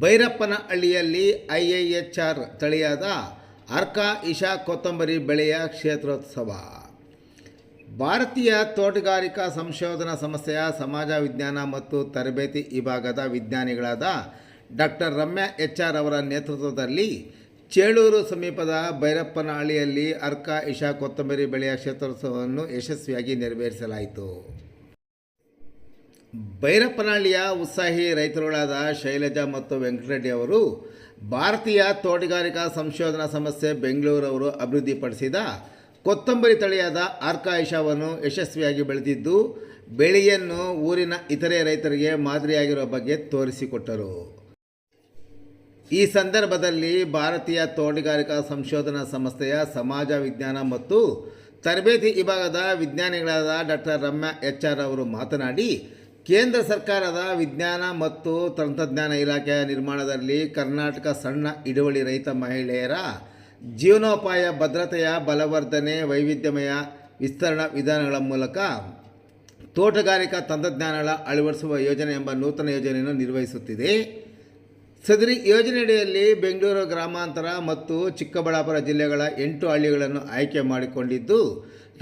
ಬೈರಪ್ಪನಹಳ್ಳಿಯಲ್ಲಿ I I H R ತಳಿಯಾದ ಅರ್ಕಾ ಇಶಾ ಕೊತ್ತಂಬರಿ ಬೆಳೆಯ ಕ್ಷೇತ್ರೋತ್ಸವ. ಭಾರತೀಯ ತೋಟಗಾರಿಕಾ ಸಂಶೋಧನಾ ಸಂಸ್ಥೆಯ ಸಮಾಜ ವಿಜ್ಞಾನ ಮತ್ತು ತರಬೇತಿ ವಿಭಾಗದ ವಿಜ್ಞಾನಿಗಳಾದ ಡಾಕ್ಟರ್ ರಮ್ಯಾ ಎಚ್ ಆರ್ ಅವರ ನೇತೃತ್ವದಲ್ಲಿ ಚೇಳೂರು ಸಮೀಪದ ಬೈರಪ್ಪನಹಳ್ಳಿಯಲ್ಲಿ ಅರ್ಕಾ ಇಶಾ ಕೊತ್ತಂಬರಿ ಬೆಳೆಯ ಕ್ಷೇತ್ರೋತ್ಸವವನ್ನು ಯಶಸ್ವಿಯಾಗಿ ನೆರವೇರಿಸಲಾಯಿತು. ಬೈರಪ್ಪನಹಳ್ಳಿಯ ಉತ್ಸಾಹಿ ರೈತರುಗಳಾದ ಶೈಲಜಾ ಮತ್ತು ವೆಂಕಟರೆಡ್ಡಿ ಅವರು ಭಾರತೀಯ ತೋಟಗಾರಿಕಾ ಸಂಶೋಧನಾ ಸಂಸ್ಥೆ ಬೆಂಗಳೂರವರು ಅಭಿವೃದ್ಧಿಪಡಿಸಿದ ಕೊತ್ತಂಬರಿ ತಳಿಯಾದ ಆರ್ಕಾಯಿಷವನ್ನು ಯಶಸ್ವಿಯಾಗಿ ಬೆಳೆದಿದ್ದು, ಬೆಳೆಯನ್ನು ಊರಿನ ಇತರೆ ರೈತರಿಗೆ ಮಾದರಿಯಾಗಿರುವ ಬಗ್ಗೆ ತೋರಿಸಿಕೊಟ್ಟರು. ಈ ಸಂದರ್ಭದಲ್ಲಿ ಭಾರತೀಯ ತೋಟಗಾರಿಕಾ ಸಂಶೋಧನಾ ಸಂಸ್ಥೆಯ ಸಮಾಜ ವಿಜ್ಞಾನ ಮತ್ತು ತರಬೇತಿ ವಿಭಾಗದ ವಿಜ್ಞಾನಿಗಳಾದ ಡಾಕ್ಟರ್ ರಮ್ಯಾ ಎಚ್ ಆರ್ ಅವರು ಮಾತನಾಡಿ ಕೇಂದ್ರ ಸರ್ಕಾರದ ವಿಜ್ಞಾನ ಮತ್ತು ತಂತ್ರಜ್ಞಾನ ಇಲಾಖೆಯ ನಿರ್ಮಾಣದಲ್ಲಿ ಕರ್ನಾಟಕ ಸಣ್ಣ ಹಿಡುವಳಿ ರೈತ ಮಹಿಳೆಯರ ಜೀವನೋಪಾಯ, ಭದ್ರತೆಯ ಬಲವರ್ಧನೆ, ವೈವಿಧ್ಯಮಯ ವಿಸ್ತರಣಾ ವಿಧಾನಗಳ ಮೂಲಕ ತೋಟಗಾರಿಕಾ ತಂತ್ರಜ್ಞಾನಗಳ ಅಳವಡಿಸುವ ಯೋಜನೆ ಎಂಬ ನೂತನ ಯೋಜನೆಯನ್ನು ನಿರ್ವಹಿಸುತ್ತಿದೆ. ಸದರಿ ಯೋಜನೆಯಡಿಯಲ್ಲಿ ಬೆಂಗಳೂರು ಗ್ರಾಮಾಂತರ ಮತ್ತು ಚಿಕ್ಕಬಳ್ಳಾಪುರ ಜಿಲ್ಲೆಗಳ ಎಂಟು ಹಳ್ಳಿಗಳನ್ನು ಆಯ್ಕೆ ಮಾಡಿಕೊಂಡಿದ್ದು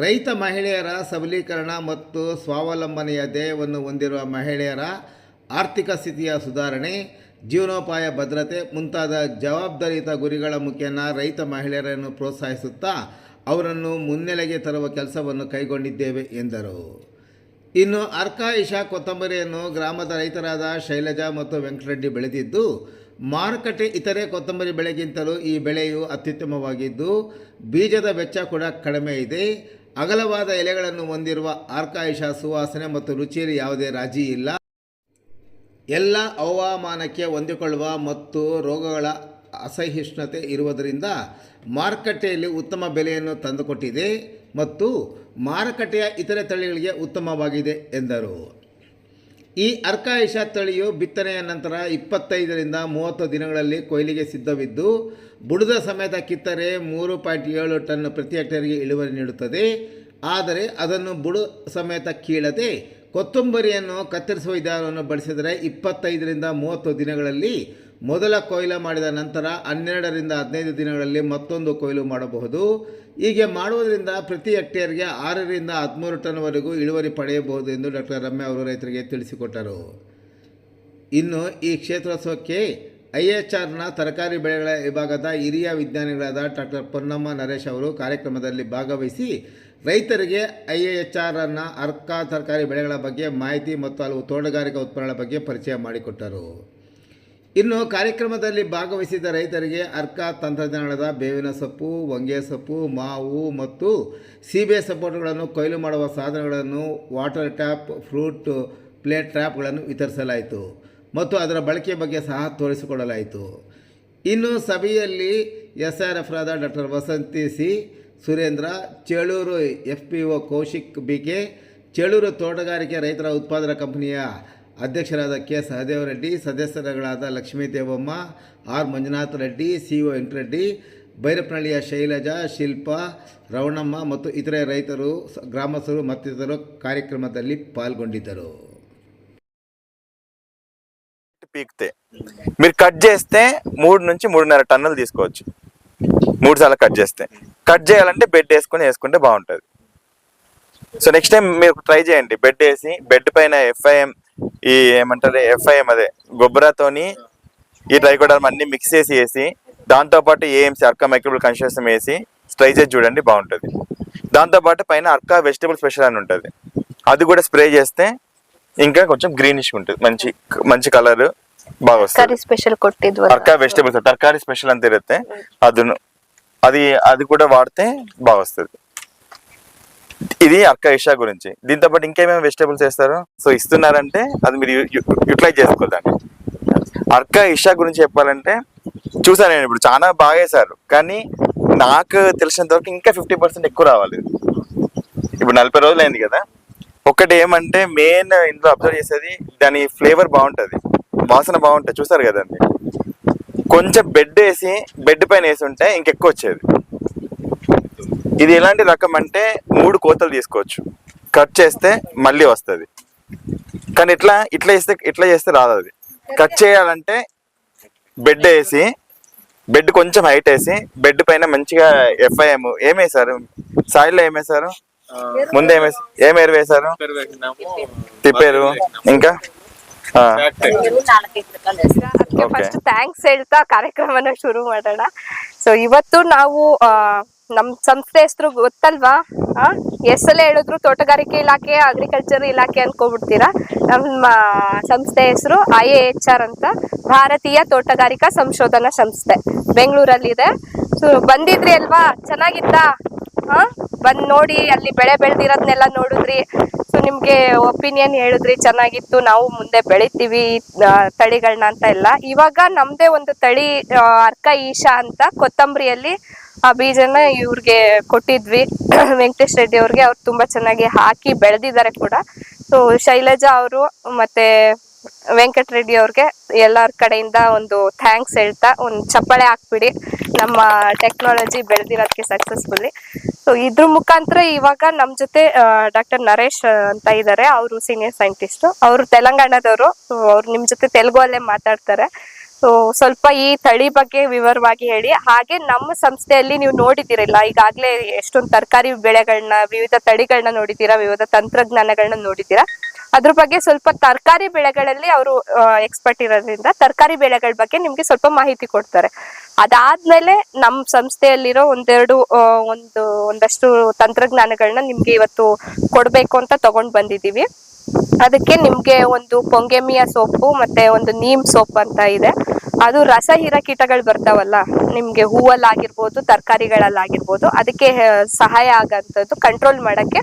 ರೈತ ಮಹಿಳೆಯರ ಸಬಲೀಕರಣ ಮತ್ತು ಸ್ವಾವಲಂಬನೆಯ ಧ್ಯೇಯವನ್ನು ಹೊಂದಿರುವ ಮಹಿಳೆಯರ ಆರ್ಥಿಕ ಸ್ಥಿತಿಯ ಸುಧಾರಣೆ, ಜೀವನೋಪಾಯ ಭದ್ರತೆ ಮುಂತಾದ ಜವಾಬ್ದಾರಿಯುತ ಗುರಿಗಳ ಮುಖೇನ ರೈತ ಮಹಿಳೆಯರನ್ನು ಪ್ರೋತ್ಸಾಹಿಸುತ್ತಾ ಅವರನ್ನು ಮುನ್ನೆಲೆಗೆ ತರುವ ಕೆಲಸವನ್ನು ಕೈಗೊಂಡಿದ್ದೇವೆ ಎಂದರು. ಇನ್ನು ಅರ್ಕಾ ಇಶಾ ಕೊತ್ತಂಬರಿಯನ್ನು ಗ್ರಾಮದ ರೈತರಾದ ಶೈಲಜಾ ಮತ್ತು ವೆಂಕಟರೆಡ್ಡಿ ಬೆಳೆದಿದ್ದು, ಮಾರುಕಟ್ಟೆ ಇತರೆ ಕೊತ್ತಂಬರಿ ಬೆಳೆಗಿಂತಲೂ ಈ ಬೆಳೆಯು ಅತ್ಯುತ್ತಮವಾಗಿದ್ದು, ಬೀಜದ ವೆಚ್ಚ ಕೂಡ ಕಡಿಮೆ ಇದೆ. ಅಗಲವಾದ ಎಲೆಗಳನ್ನು ಹೊಂದಿರುವ ಆರ್ಕಾಯಿಷ, ಸುವಾಸನೆ ಮತ್ತು ರುಚಿಯಲ್ಲಿ ಯಾವುದೇ ರಾಜಿ ಇಲ್ಲ. ಎಲ್ಲ ಹವಾಮಾನಕ್ಕೆ ಹೊಂದಿಕೊಳ್ಳುವ ಮತ್ತು ರೋಗಗಳ ಅಸಹಿಷ್ಣುತೆ ಇರುವುದರಿಂದ ಮಾರುಕಟ್ಟೆಯಲ್ಲಿ ಉತ್ತಮ ಬೆಲೆಯನ್ನು ತಂದುಕೊಟ್ಟಿದೆ ಮತ್ತು ಮಾರುಕಟ್ಟೆಯ ಇತರೆ ತಳಿಗಳಿಗೆ ಉತ್ತಮವಾಗಿದೆ ಎಂದರು. ಈ ಅರ್ಕಾಯಿಷ ತಳಿಯು ಬಿತ್ತನೆಯ ನಂತರ ಇಪ್ಪತ್ತೈದರಿಂದ ಮೂವತ್ತು ದಿನಗಳಲ್ಲಿ ಕೊಯ್ಲಿಗೆ ಸಿದ್ಧವಿದ್ದು, ಬುಡದ ಸಮೇತ ಕಿತ್ತರೆ ಮೂರು ಪಾಯಿಂಟ್ ಏಳು ಟನ್ ಪ್ರತಿ ಹೆಕ್ಟೇರ್ಗೆ ಇಳುವರಿ ನೀಡುತ್ತದೆ. ಆದರೆ ಅದನ್ನು ಬುಡ ಸಮೇತ ಕೀಳದೆ ಕೊತ್ತಂಬರಿಯನ್ನು ಕತ್ತರಿಸುವ ವಿಧಾನವನ್ನು ಬಳಸಿದರೆ ಇಪ್ಪತ್ತೈದರಿಂದ ಮೂವತ್ತು ದಿನಗಳಲ್ಲಿ ಮೊದಲ ಕೊಯ್ಲು ಮಾಡಿದ ನಂತರ ಹನ್ನೆರಡರಿಂದ ಹದಿನೈದು ದಿನಗಳಲ್ಲಿ ಮತ್ತೊಂದು ಕೊಯ್ಲು ಮಾಡಬಹುದು. ಹೀಗೆ ಮಾಡುವುದರಿಂದ ಪ್ರತಿ ಹೆಕ್ಟೇರ್ಗೆ ಆರರಿಂದ ಹದಿಮೂರು ಟನ್ವರೆಗೂ ಇಳುವರಿ ಪಡೆಯಬಹುದು ಎಂದು ಡಾಕ್ಟರ್ ರಮ್ಯಾ ಅವರು ರೈತರಿಗೆ ತಿಳಿಸಿಕೊಟ್ಟರು. ಇನ್ನು ಈ ಕ್ಷೇತ್ರೋತ್ಸವಕ್ಕೆ ಐ ಎಚ್ ಆರ್ನ ತರಕಾರಿ ಬೆಳೆಗಳ ವಿಭಾಗದ ಹಿರಿಯ ವಿಜ್ಞಾನಿಗಳಾದ ಡಾಕ್ಟರ್ ಪೊನ್ನಮ್ಮ ನರೇಶ್ ಅವರು ಕಾರ್ಯಕ್ರಮದಲ್ಲಿ ಭಾಗವಹಿಸಿ ರೈತರಿಗೆ ಐ ಎಚ್ ಆರನ್ನು ಅರ್ಕ ತರಕಾರಿ ಬೆಳೆಗಳ ಬಗ್ಗೆ ಮಾಹಿತಿ ಮತ್ತು ಹಲವು ತೋಟಗಾರಿಕಾ ಉತ್ಪನ್ನಗಳ ಬಗ್ಗೆ ಪರಿಚಯ ಮಾಡಿಕೊಟ್ಟರು. ಇನ್ನು ಕಾರ್ಯಕ್ರಮದಲ್ಲಿ ಭಾಗವಹಿಸಿದ ರೈತರಿಗೆ ಅರ್ಕ ತಂತ್ರಜ್ಞಾನದ ಬೇವಿನ ಸೊಪ್ಪು, ಹೊಂಗೆ ಸೊಪ್ಪು, ಮಾವು ಮತ್ತು ಸೀಬೆ ಸಪೋರ್ಟ್ಗಳನ್ನು ಕೊಯ್ಲು ಮಾಡುವ ಸಾಧನಗಳನ್ನು ವಾಟರ್ ಟ್ಯಾಪ್, ಫ್ರೂಟ್ ಪ್ಲೇಟ್ ಟ್ರ್ಯಾಪ್ಗಳನ್ನು ವಿತರಿಸಲಾಯಿತು ಮತ್ತು ಅದರ ಬಳಕೆ ಬಗ್ಗೆ ಸಹ ತೋರಿಸಿಕೊಡಲಾಯಿತು. ಇನ್ನು ಸಭೆಯಲ್ಲಿ S R ಎಫ್ರಾದ doctor Vasanthi C. Surendra, Chelur F P O Kaushik B K Chelur ತೋಟಗಾರಿಕೆ ರೈತರ ಉತ್ಪಾದನಾ ಕಂಪನಿಯ ಅಧ್ಯಕ್ಷರಾದ K Sahadeva Reddy ಸದಸ್ಯರುಗಳಾದ Lakshmi Devamma R Manjunath Reddy C O Venkatareddy ಭೈರಪ್ಪನಹಳ್ಳಿಯ Shailaja Shilpa Ravanamma ಮತ್ತು ಇತರೆ ರೈತರು ಗ್ರಾಮಸ್ಥರು ಮತ್ತಿತರರು ಕಾರ್ಯಕ್ರಮದಲ್ಲಿ ಪಾಲ್ಗೊಂಡಿದ್ದರು పీకితే మీరు కట్ చేస్తే మూడు నుంచి మూడున్నర టన్నులు తీసుకోవచ్చు మూడు సార్లు కట్ చేస్తే కట్ చేయాలంటే బెడ్ వేసుకొని వేసుకుంటే బాగుంటుంది సో నెక్స్ట్ టైం మీరు ట్రై చేయండి. బెడ్ వేసి బెడ్ పైన ఎఫ్ఐఎం ఈ ఏమంటారు ఎఫ్ఐఎం అదే గొబ్బరాతోని ఈ ట్రై కూడా అన్ని మిక్స్ చేసి వేసి దాంతోపాటు A M C Arka microbial construction వేసి ట్రై చేసి చూడండి బాగుంటుంది. దాంతోపాటు పైన అర్కా వెజిటబుల్ స్పెషల్ అని ఉంటుంది. అది కూడా స్ప్రే చేస్తే ఇంకా కొంచెం గ్రీనిష్ ఉంటుంది. మంచి మంచి కలర్ బాగా వస్తుంది. స్పెషల్ కొట్టేది అర్కా వెజిటబుల్స్ తర్కారీ స్పెషల్ అని తిరిగితే అది అది కూడా వాడితే బాగా వస్తుంది. ఇది అర్కా ఇషా గురించి. దీంతో పాటు ఇంకేమేమి వెజిటేబుల్స్ వేస్తారు? సో ఇస్తున్నారంటే అది మీరు యూటిలైజ్ చేసుకోదండి. అర్కా ఇషా గురించి చెప్పాలంటే చూసాను నేను ఇప్పుడు చాలా బాగా వేశారు. కానీ నాకు తెలిసినంత వరకు ఇంకా ఫిఫ్టీ పర్సెంట్ ఎక్కువ రావాలి. ఇప్పుడు నలభై రోజులు అయింది కదా. ఒకటి ఏమంటే మెయిన్ ఇందులో అబ్జర్వ్ చేసేది దాని ఫ్లేవర్ బాగుంటుంది. వాసన బాగుంటుంది. చూసారు కదండి. కొంచెం బెడ్ వేసి బెడ్ పైన వేసి ఉంటే ఇంకెక్కువ వచ్చేది. ఇది ఎలాంటి రకం అంటే మూడు కోతలు తీసుకోవచ్చు కట్ చేస్తే మళ్ళీ వస్తుంది కానీ ఇట్లా ఇట్లా చేస్తే ఇట్లా చేస్తే రాదు అది కట్ చేయాలంటే బెడ్ వేసి బెడ్ కొంచెం హైట్ వేసి బెడ్ పైన మంచిగా ఎఫ్ఐఎం ఏం వేసారు సాయిల్లో ఏం వేసారు ముందు ఏం వేసి ఏం ఎరువు వేసారు తిప్పారు ఇంకా ఆ, ಅದಕ್ಕೆ Okay. ಫಸ್ಟ್ ಥ್ಯಾಂಕ್ಸ್ ಹೇಳ್ತಾ ಕಾರ್ಯಕ್ರಮನ ಶುರು ಮಾಡೋಣ ಸೊ ಇವತ್ತು ನಾವು ಆ, ನಮ್ ಸಂಸ್ಥೆ ಹೆಸರು ಗೊತ್ತಲ್ವಾ? ಎಷ್ಟೆಲ್ಲ ಹೇಳಿದ್ರು ತೋಟಗಾರಿಕೆ ಇಲಾಖೆ ಅಗ್ರಿಕಲ್ಚರ್ ಇಲಾಖೆ ಅನ್ಕೋಬಿಡ್ತೀರಾ ನಮ್ಮ ಸಂಸ್ಥೆ ಹೆಸರು ಐ ಎ ಎಚ್ ಆರ್ ಅಂತ ಭಾರತೀಯ ತೋಟಗಾರಿಕಾ ಸಂಶೋಧನಾ ಸಂಸ್ಥೆ. ಬೆಂಗಳೂರಲ್ಲಿದೆ. ಸೊ ಬಂದಿದ್ರಿ ಅಲ್ವಾ? ಚೆನ್ನಾಗಿತ್ತಾ? ಹಾ ಬಂದ್ ನೋಡಿ ಅಲ್ಲಿ ಬೆಳೆ ಬೆಳೆದಿರೋದ್ನೆಲ್ಲ ನೋಡಿದ್ರಿ. ಸೊ ನಿಮ್ಗೆ ಒಪಿನಿಯನ್ ಹೇಳಿದ್ರಿ ಚೆನ್ನಾಗಿತ್ತು ನಾವು ಮುಂದೆ ಬೆಳಿತೀವಿ ಆ, ತಳಿಗಳನ್ನ ಅಂತ ಎಲ್ಲ. ಇವಾಗ ನಮ್ದೇ ಒಂದು ತಳಿ ಆ, ಅರ್ಕ ಈಶಾ ಅಂತ ಕೊತ್ತಂಬರಿಯಲ್ಲಿ ಆ ಬೀಜನ ಇವ್ರಿಗೆ ಕೊಟ್ಟಿದ್ವಿ. ವೆಂಕಟೇಶ್ ರೆಡ್ಡಿ ಅವ್ರಿಗೆ. ಅವ್ರು ತುಂಬಾ ಚೆನ್ನಾಗಿ ಹಾಕಿ ಬೆಳೆದಿದ್ದಾರೆ ಕೂಡ. ಸೊ ಶೈಲಜಾ ಅವರು ಮತ್ತೆ ವೆಂಕಟ ರೆಡ್ಡಿ ಅವ್ರಿಗೆ ಎಲ್ಲರ ಕಡೆಯಿಂದ ಒಂದು ಥ್ಯಾಂಕ್ಸ್ ಹೇಳ್ತಾ ಒಂದು ಚಪ್ಪಾಳೆ ಹಾಕ್ಬಿಡಿ. ನಮ್ಮ ಟೆಕ್ನಾಲಜಿ ಬೆಳೆದಿರೋದಕ್ಕೆ ಸಕ್ಸಸ್ಫುಲ್ಲಿ ಸೊ ಇದ್ರ ಮುಖಾಂತರ ಇವಾಗ ನಮ್ಮ ಜೊತೆ ಡಾಕ್ಟರ್ ನರೇಶ್ ಅಂತ ಇದ್ದಾರೆ ಅವರು ಸೀನಿಯರ್ ಸೈಂಟಿಸ್ಟ್ ಅವರು ತೆಲಂಗಾಣದವರು. ಅವ್ರು ನಿಮ್ಮ ಜೊತೆ ತೆಲುಗಲ್ಲೇ ಮಾತಾಡ್ತಾರೆ. ಸೊ ಸ್ವಲ್ಪ ಈ ತಳಿ ಬಗ್ಗೆ ವಿವರವಾಗಿ ಹೇಳಿ. ಹಾಗೆ ನಮ್ಮ ಸಂಸ್ಥೆಯಲ್ಲಿ ನೀವು ನೋಡಿದಿರಲ್ಲ ಈಗಾಗಲೇ ಎಷ್ಟೊಂದು ತರಕಾರಿ ಬೆಳೆಗಳನ್ನ ವಿವಿಧ ತಳಿಗಳನ್ನ ನೋಡಿದ್ದೀರಾ, ವಿವಿಧ ತಂತ್ರಜ್ಞಾನಗಳನ್ನ ನೋಡಿದ್ದೀರಾ? ಅದ್ರ ಬಗ್ಗೆ ಸ್ವಲ್ಪ ತರಕಾರಿ ಬೆಳೆಗಳಲ್ಲಿ ಅವರು ಎಕ್ಸ್ಪರ್ಟ್ ಇರೋದ್ರಿಂದ ತರಕಾರಿ ಬೆಳೆಗಳ ಬಗ್ಗೆ ನಿಮ್ಗೆ ಸ್ವಲ್ಪ ಮಾಹಿತಿ ಕೊಡ್ತಾರೆ. ಅದಾದ್ಮೇಲೆ ನಮ್ಮ ಸಂಸ್ಥೆಯಲ್ಲಿರೋ ಒಂದೆರಡು ಒಂದು, ಒಂದಷ್ಟು ತಂತ್ರಜ್ಞಾನಗಳನ್ನ ನಿಮ್ಗೆ ಇವತ್ತು ಕೊಡ್ಬೇಕು ಅಂತ ತಗೊಂಡ್ ಬಂದಿದೀವಿ ಅದಕ್ಕೆ ನಿಮ್ಗೆ ಒಂದು ಪೊಂಗೆಮಿಯ ಸೋಪು ಮತ್ತೆ ಒಂದು ನೀಮ್ ಸೋಪ್ ಅಂತ ಇದೆ. ಅದು ರಸ ಹೀರ ಕೀಟಗಳು ಬರ್ತಾವಲ್ಲ, ನಿಮ್ಗೆ ಹೂವಲ್ಲಾಗಿರ್ಬೋದು, ತರಕಾರಿಗಳಲ್ಲಾಗಿರ್ಬೋದು, ಅದಕ್ಕೆ ಸಹಾಯ ಆಗಂತದ್ದು ಕಂಟ್ರೋಲ್ ಮಾಡಕ್ಕೆ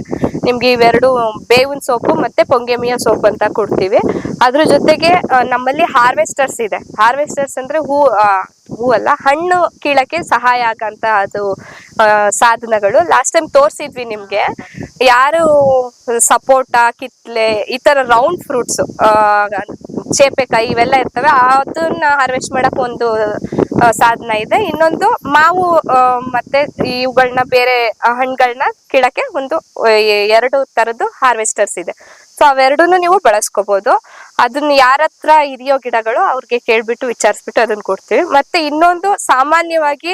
ನಿಮ್ಗೆ ಇವೆರಡು ಬೇವಿನ ಸೋಪು ಮತ್ತೆ ಪೊಂಗೆಮಿಯ ಸೋಪ್ ಅಂತ ಕೊಡ್ತೀವಿ. ಅದ್ರ ಜೊತೆಗೆ ನಮ್ಮಲ್ಲಿ ಹಾರ್ವೆಸ್ಟರ್ಸ್ ಇದೆ. ಹಾರ್ವೆಸ್ಟರ್ಸ್ ಅಂದ್ರೆ ಹೂ ಹೂವಲ್ಲ, ಹಣ್ಣು ಕೀಳಕ್ಕೆ ಸಹಾಯ ಆಗಂತ ಅದು ಸಾಧನಗಳು. ಲಾಸ್ಟ್ ಟೈಮ್ ತೋರಿಸಿದ್ವಿ ನಿಮ್ಗೆ. ಯಾರು ಸಪೋಟ, ಕಿತ್ಲೆ, ಈ ತರ ರೌಂಡ್ ಫ್ರೂಟ್ಸ್ ಚೇಪೆಕಾಯಿ ಇವೆಲ್ಲ ಇರ್ತವೆ. ಅದನ್ನ ಹಾರ್ವೆಸ್ಟ್ ಮಾಡಕ್ ಒಂದು ಸಾಧನ ಇದೆ. ಇನ್ನೊಂದು ಮಾವು ಮತ್ತೆ ಇವುಗಳನ್ನ ಬೇರೆ ಹಣ್ಣುಗಳನ್ನ ಕೀಳಕ್ಕೆ ಒಂದು ಎರಡು ತರದ್ದು ಹಾರ್ವೆಸ್ಟರ್ಸ್ ಇದೆ. ಸೊ ಅವೆರಡನ್ನು ನೀವು ಬಳಸ್ಕೋಬಹುದು ಅದನ್ನ ಯಾರ ಹತ್ರ ಹಿರಿಯೋ ಗಿಡಗಳು ಅವ್ರಿಗೆ ಕೇಳ್ಬಿಟ್ಟು ವಿಚಾರಿಸ್ಬಿಟ್ಟು ಅದನ್ನ ಕೊಡ್ತೀವಿ. ಮತ್ತೆ ಇನ್ನೊಂದು ಸಾಮಾನ್ಯವಾಗಿ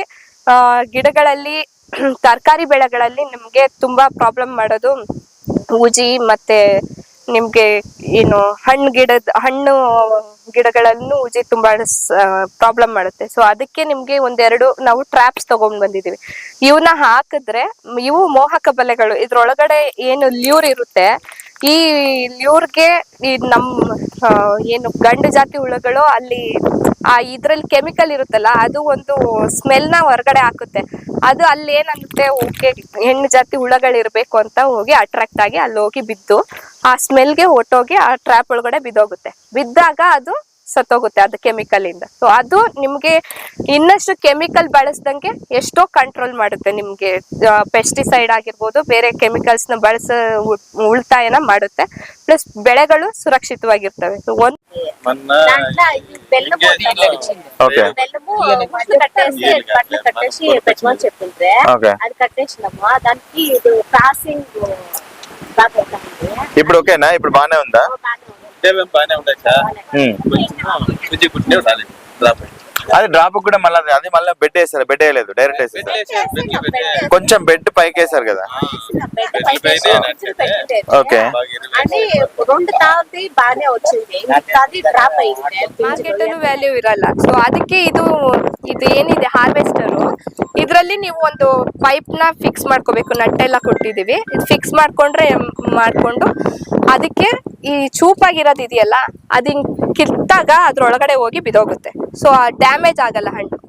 ಗಿಡಗಳಲ್ಲಿ, ತರಕಾರಿ ಬೆಳೆಗಳಲ್ಲಿ ನಿಮ್ಗೆ ತುಂಬಾ ಪ್ರಾಬ್ಲಮ್ ಮಾಡೋದು ಉಜಿ ಮತ್ತೆ ನಿಮ್ಗೆ ಏನು ಹಣ್ಣು ಗಿಡದ, ಹಣ್ಣು ಗಿಡಗಳನ್ನು ಉಜಿ ತುಂಬಾ ಪ್ರಾಬ್ಲಮ್ ಮಾಡುತ್ತೆ. ಸೊ ಅದಕ್ಕೆ ನಿಮ್ಗೆ ಒಂದೆರಡು ನಾವು ಟ್ರಾಪ್ಸ್ ತಗೊಂಡ್ ಬಂದಿದೀವಿ. ಇವನ್ನ ಹಾಕಿದ್ರೆ, ಇವು ಮೋಹಕ ಬಲೆಗಳು, ಇದ್ರೊಳಗಡೆ ಏನು ಲ್ಯೂರ್ ಇರುತ್ತೆ ಈ ಇವ್ರಿಗೆ ಈ ನಮ್ ಏನು ಗಂಡು ಜಾತಿ ಹುಳುಗಳು ಅಲ್ಲಿ, ಆ, ಇದ್ರಲ್ಲಿ ಕೆಮಿಕಲ್ ಇರುತ್ತಲ್ಲ, ಅದು ಒಂದು ಸ್ಮೆಲ್ನ ಹೊರಗಡೆ ಹಾಕುತ್ತೆ. ಅದು ಅಲ್ಲಿ ಏನಾಗುತ್ತೆ ಓಕೆ, ಹೆಣ್ಣು ಜಾತಿ ಹುಳಗಳು ಇರ್ಬೇಕು ಅಂತ ಹೋಗಿ ಅಟ್ರಾಕ್ಟ್ ಆಗಿ ಅಲ್ಲಿ ಹೋಗಿ ಬಿದ್ದು, ಆ ಸ್ಮೆಲ್ಗೆ ಹೊಟ್ಟೋಗಿ ಆ ಟ್ರ್ಯಾಪ್ ಒಳಗಡೆ ಬಿದ್ದೋಗುತ್ತೆ. ಬಿದ್ದಾಗ ಅದು ಸತ್ತೋಗುತ್ತೆ ಅದು ಕೆಮಿಕಲ್ ಇಂದ. ಸೊ ಅದು ನಿಮ್ಗೆ ಇನ್ನಷ್ಟು ಕೆಮಿಕಲ್ ಬಳಸ್ದಂಗೆ ಎಷ್ಟೋ ಕಂಟ್ರೋಲ್ ಮಾಡುತ್ತೆ ನಿಮ್ಗೆ ಪೆಸ್ಟಿಸೈಡ್ ಆಗಿರ್ಬೋದು ಬೇರೆ ಕೆಮಿಕಲ್ಸ್ನ ಬಳಸ ಉಳಿತಾಯನ ಮಾಡುತ್ತೆ. ಪ್ಲಸ್ ಬೆಳೆಗಳು ಸುರಕ್ಷಿತವಾಗಿರ್ತವೆ. ఇప్పుడు ఓకేనా ఇప్పుడు బానే ఉందా బాగానే ఉంది కుట్టేవేం బాగానే ఉన్నాయి సార్ ఉమ్. కొంచెం కుజి కుట్టే ఉండాలి డ్రాప్ అది డ్రాప్ కూడా మళ్ళీ అది మళ్ళీ బెడ్ వేసారు బెడ్ వేయలేదు డైరెక్ట్ వేసారు బెడ్లు పెట్టే కొంచెం బెడ్ పైకి వేసారు కదా బెడ్లు పైనే నడిచితే ఓకే బాగా ఇరవై అంటే రెండు తావుది బాగానే వచ్చింది అది డ్రాప్ అయింది ಮಾರ್ಕೆಟ್ ವ್ಯಾಲ್ಯೂ ಇರಲ್ಲ ಸೊ ಅದಕ್ಕೆ ಇದು ಇದು ಏನಿದೆ ಹಾರ್ವೆಸ್ಟರ್ ಇದರಲ್ಲಿ ನೀವು ಒಂದು ಪೈಪ್ ನ ಫಿಕ್ಸ್ ಮಾಡ್ಕೋಬೇಕು ನಟ್ಟೆಲ್ಲ ಕೊಟ್ಟಿದೀವಿ ಇದು ಫಿಕ್ಸ್ ಮಾಡ್ಕೊಂಡ್ರೆ ಮಾಡ್ಕೊಂಡು ಅದಕ್ಕೆ ಈ ಚೂಪಾಗಿರೋದು ಇದೆಯಲ್ಲ ಅದು ಕಿತ್ತಾಗ ಅದ್ರೊಳಗಡೆ ಹೋಗಿ ಬಿದೋಗುತ್ತೆ. ಸೊ ಡ್ಯಾಮೇಜ್ ಆಗಲ್ಲ ಹಣ್ಣು.